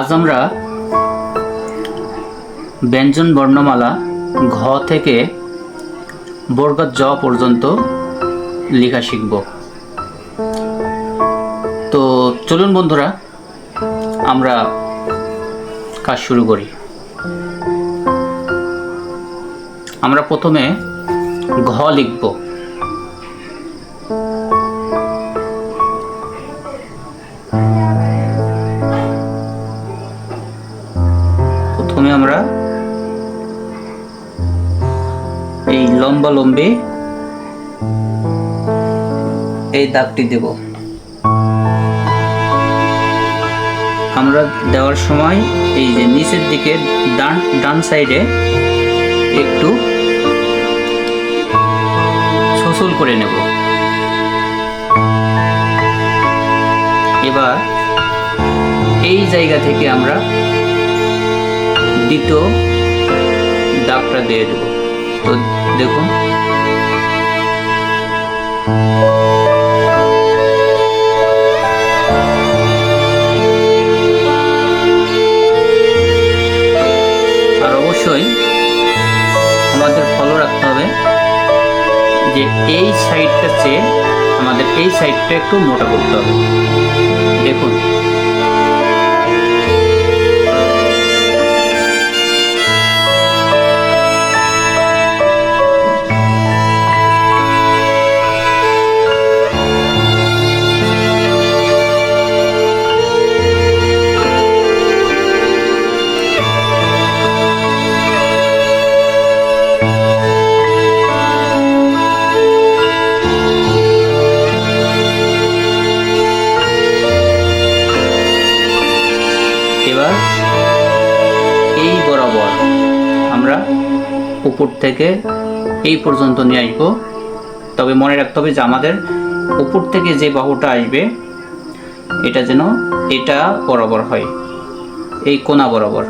আজ আমরা ব্যঞ্জন বর্ণমালা ঘ থেকে বর্গত জ পর্যন্ত লেখা শিখব। তো চলুন বন্ধুরা, আমরা কাজ শুরু করি। আমরা প্রথমে ঘ লিখব। আমরা এই লম্বা লম্বি এই দাগটি দেব। আমরা দেওয়ার সময় এই যে নিচের দিকে ডান ডান সাইডে একটু ছসুল করে নেব। এবার এই জায়গা থেকে আমরা দ্বিতীয় দাগটা দিয়ে দেব। তো দেখুন। আর অবশ্যই আমাদের ফলো রাখতে হবে যে এই সাইডটা চেয়ে আমাদের এই সাইডটা একটু মোটা করতে হবে। দেখুন। উপর থেকে এই পর্যন্ত নিয়ে আসব। তবে মনে রাখতে হবে যে আমাদের উপর থেকে যে বাহুটা আসবে, এটা যেন এটা বরাবর হয়। এই কোনা বরাবর।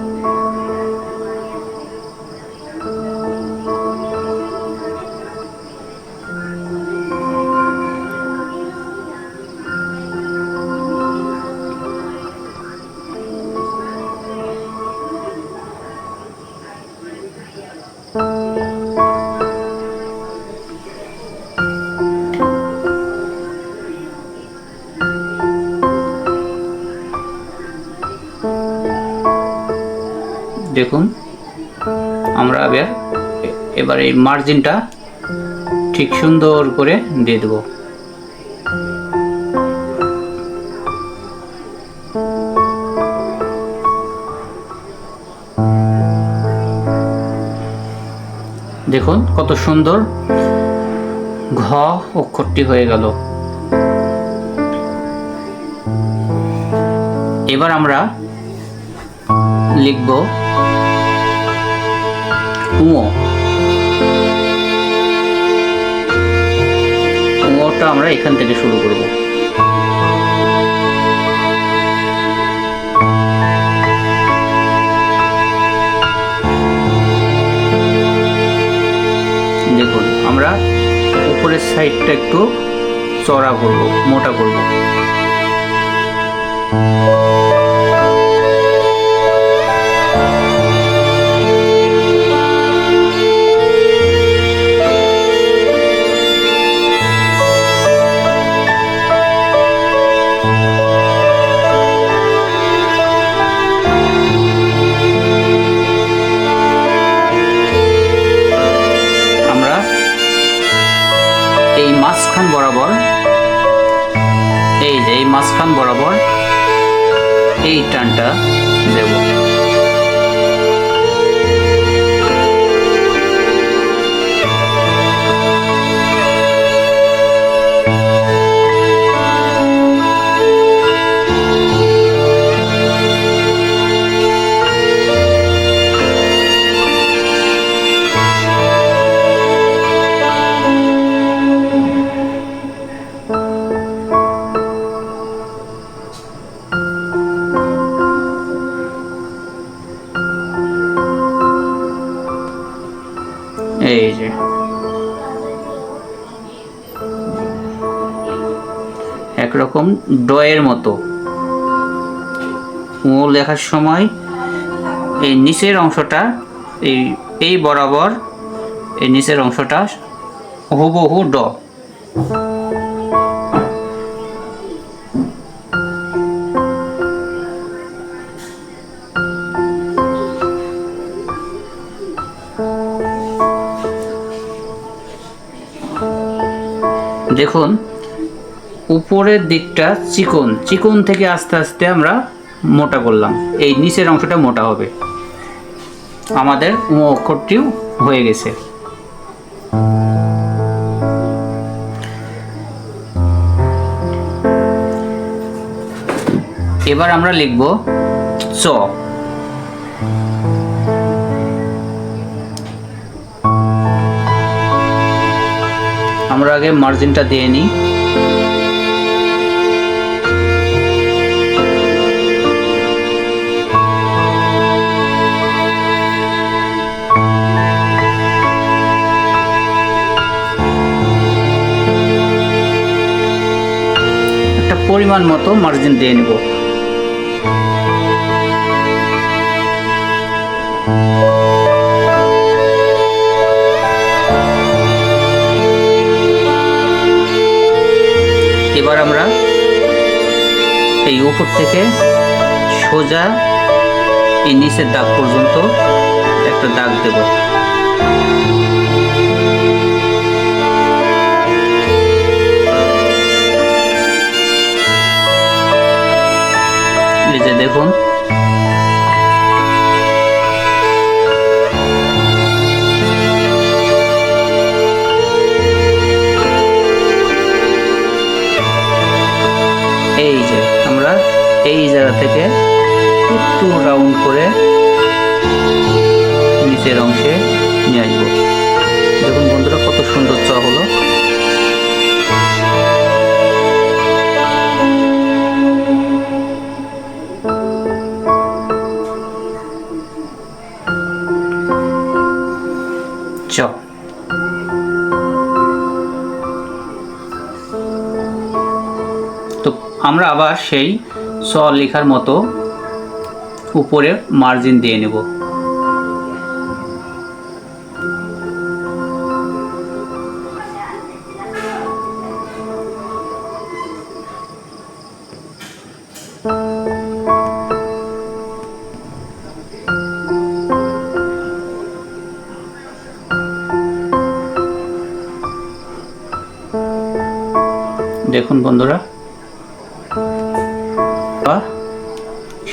দেখুন, আমরা এবার এই মার্জিনটা ঠিক সুন্দর করে দিয়ে দেবো। দেখুন, কত সুন্দর ঘ অক্ষরটি হয়ে গেল। এবার আমরা লিখব উঁ উঁটা আমরা এখান থেকে শুরু করব। দেখুন, আমরা উপরের সাইডটা একটু চড়া করব, মোটা করব। মাঝখান বরাবর। এই যে এই মাঝখান বরাবর এই টানটা দেব। একরকম ডয়ের মতো। ও লেখার সময় এই নিচের অংশটা, এই এই বরাবর এই নিচের অংশটা হুবহু ড। দেখুন উপরের দিকটা চিকন চিকন থেকে আস্তে আস্তে আমরা মোটা করলাম। এই নিচের অংশটা মোটা হবে। আমাদের উ অক্ষরটিও হয়ে গেছে। এবার আমরা লিখব চ। আমরা আগে মার্জিনটা দিয়ে নিই। পরিমাণ মতো মার্জিন দিয়ে নেব। এবার আমরা এই উপর থেকে সোজা এই নিচের দাগ পর্যন্ত একটা দাগ দেব। এই আমরা আবার সেই স লেখার মতো উপরে মার্জিন দিয়ে নেব। দেখুন বন্ধুরা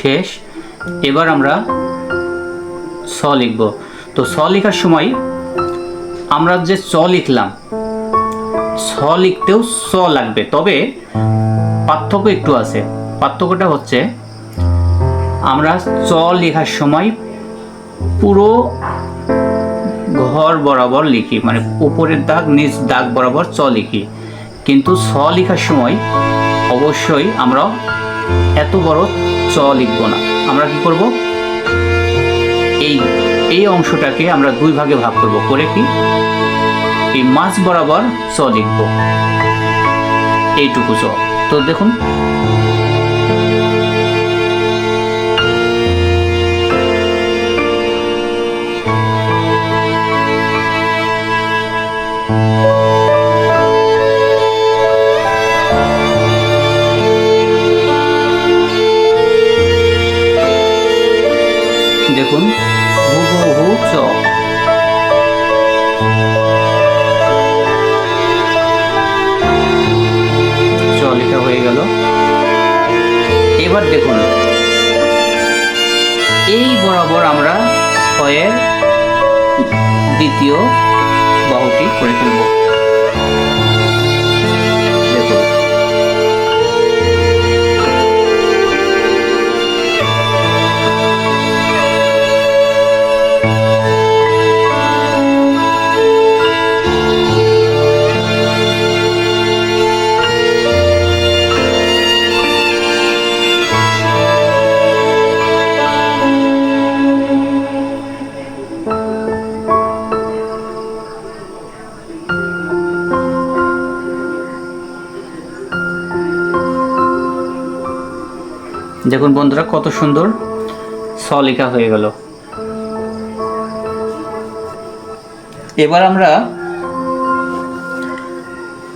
শেষ। এবার আমরা স লিখব। তো স লেখার সময় আমরা যে চ লিখলাম, স লিখতেও স লাগবে। তবে পার্থক্য একটু আছে। পার্থক্যটা হচ্ছে আমরা চ লেখার সময় পুরো ঘর বরাবর লিখি মানে উপরের দাগ, নিচ দাগ বরাবর চ লিখি। কিন্তু স লেখার সময় অবশ্যই আমরা এত বড় চ লিখব না। আমরা কি করব? এই এই অংশটাকে আমরা দুই ভাগে ভাগ করব। করে কি? এই মাছ বরাবর চ লিখব। এইটুকু চ। তো দেখুন দেখুন ছয়ের দ্বিতীয় বাহুটি করে ফেলব। দেখুন বন্ধুরা, কত সুন্দর স লেখা হয়ে গেল। এবার আমরা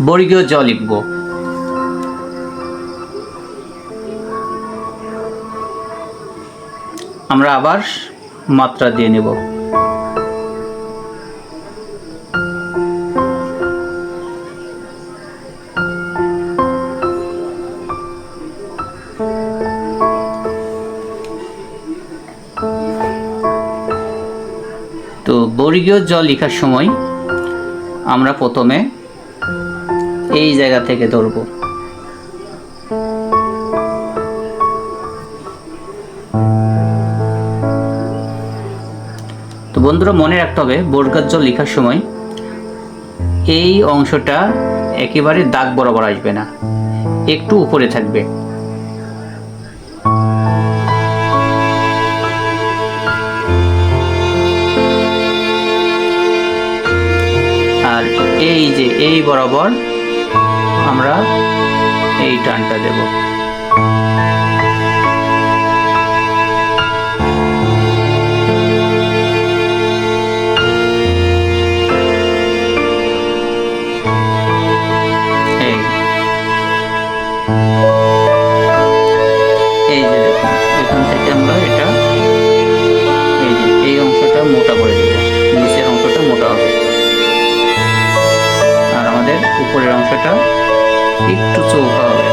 বর্গীয় জ লিখব। আমরা আবার মাত্রা দিয়ে নেব। বর্গীয় জ লেখার সময় আমরা প্রথমে এই জায়গা থেকে ধরব। তো বন্ধুরা, মনে রাখতে হবে, বর্গার জল লেখার সময় এই অংশটা একেবারে দাগ বরাবর আসবে না, একটু উপরে থাকবে। এই যে এই বরাবর আমরা এই টানটা দেব। এই। যে দেখুন, এখান থেকে আমরা এটা এই যে, এই অংশটা মোটা করে উপরের অংশটা একটু চৌকা হবে।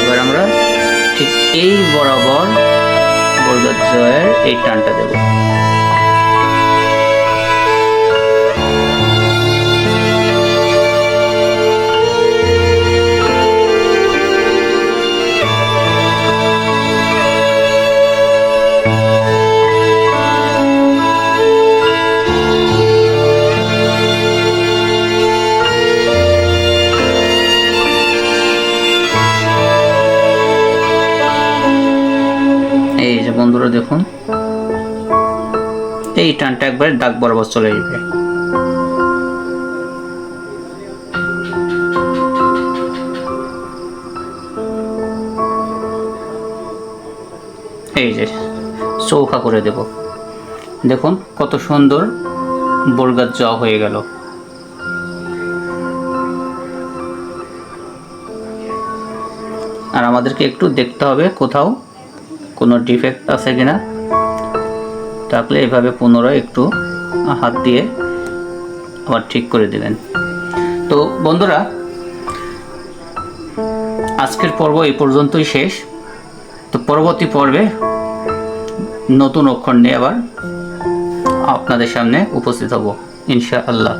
এবার আমরা ঠিক এই বরাবর বর্গজয়ের এই টানটা দেব। এই যে বন্ধুরা দেখুন। এই টানটা একবার দাগ বরাবর চলে যাবে। এই যে চৌকা করে দেব। দেখুন কত সুন্দর বর্গার জ হয়ে গেল। আর আমাদেরকে একটু দেখতে হবে কোথাও কোনো ডিফেক্ট আছে কিনা থাকলে এভাবে পুনরায় একটু হাত দিয়ে আবার ঠিক করে দেবেন। তো বন্ধুরা, আজকের পর্ব এই পর্যন্তই শেষ। তো পরবর্তী পর্বে নতুন অক্ষর নিয়ে আবার আপনাদের সামনে উপস্থিত হব ইনশা আল্লাহ